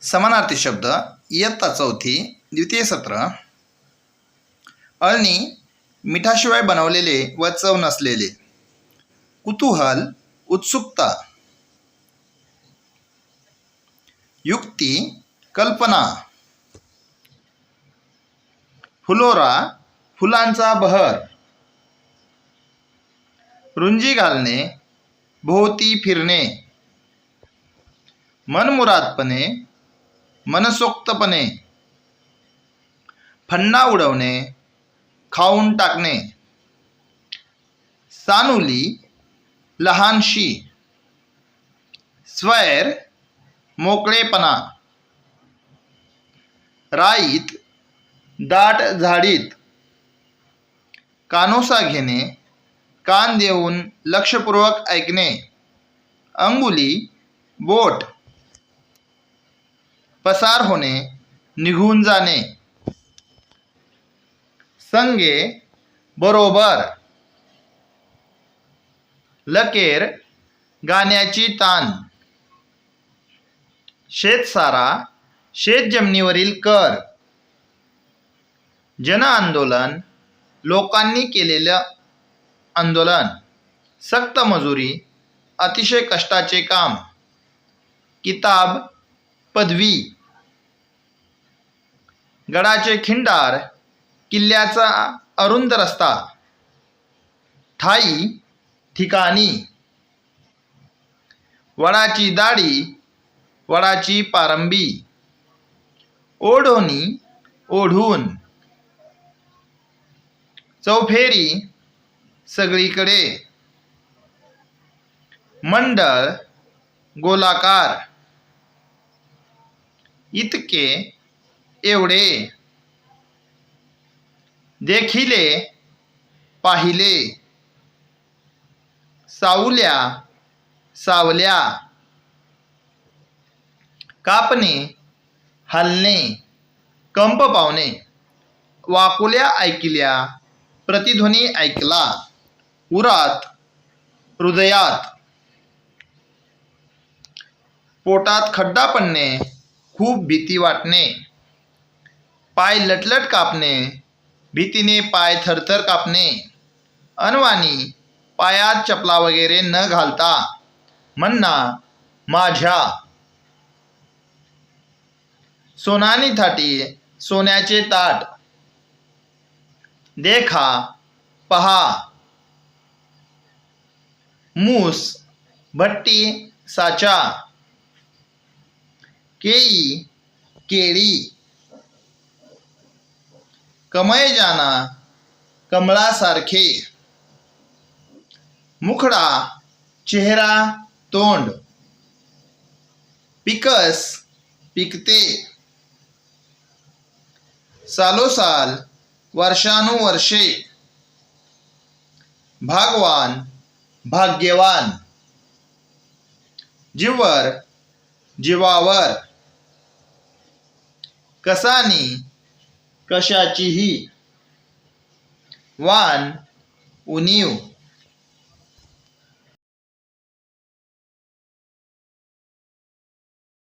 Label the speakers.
Speaker 1: समानार्थी शब्द इयत्ता चौथी द्वितीय सत्र. अळणी मिठाशिवाय बनवलेले व चव नसलेले. कुतूहल उत्सुकता. युक्ती कल्पना. फुलोरा फुलांचा बहर. रुंजी घालणे भोवती फिरणे. मनमुरादपणे मनसोक्तपणे. फन्ना उडवणे खाऊन टाकणे. सानुली लहानशी. स्वैर मोकळेपणा. राईत दाट झाडीत. कानोसा घेणे कान देऊन लक्षपूर्वक ऐकणे. अंगुली बोट. पसार होणे निघून जाणे. संगे बरोबर. लकेर गाण्याची तान. शेतसारा शेत जमिनीवरील कर. जन आंदोलन लोकांनी केलेलं आंदोलन. सक्त मजुरी अतिशय कष्टाचे काम. किताब पदवी. गडाचे खिंडार किल्ल्याचा अरुंद रस्ता ठाई ठिकाणी. वडाची दाढी वडाची पारंबी. ओढोनी ओढून. चौफेरी सगळीकडे. मंडळ गोलाकार. इतके एवढे. देखिले पाहिले. सावल्या सावल्या. कापणे हलणे. कंप पावणे. वाकुल्या ऐकल्या प्रतिध्वनी ऐकला. उरात हृदयात. पोटात खड्डा पडणे खूप भीती वाटणे. पाय लटलट कापणे भीतीने पाय थरथर कापणे. अनवाणी पायात चपला वगैरे न घालता मन्ना माझ्या. सोनानी थाटी सोन्याचे ताट. देखा पहा. मूस भट्टी साचा. केळी केळी. कमय जाना कमळासारखे. मुखडा चेहरा तोंड. पिकस पिकते. सालोसाल वर्षानुवर्षे. भागवान भाग्यवान. जीवर जीवावर. कसानी कशाचीही. वान उणीव.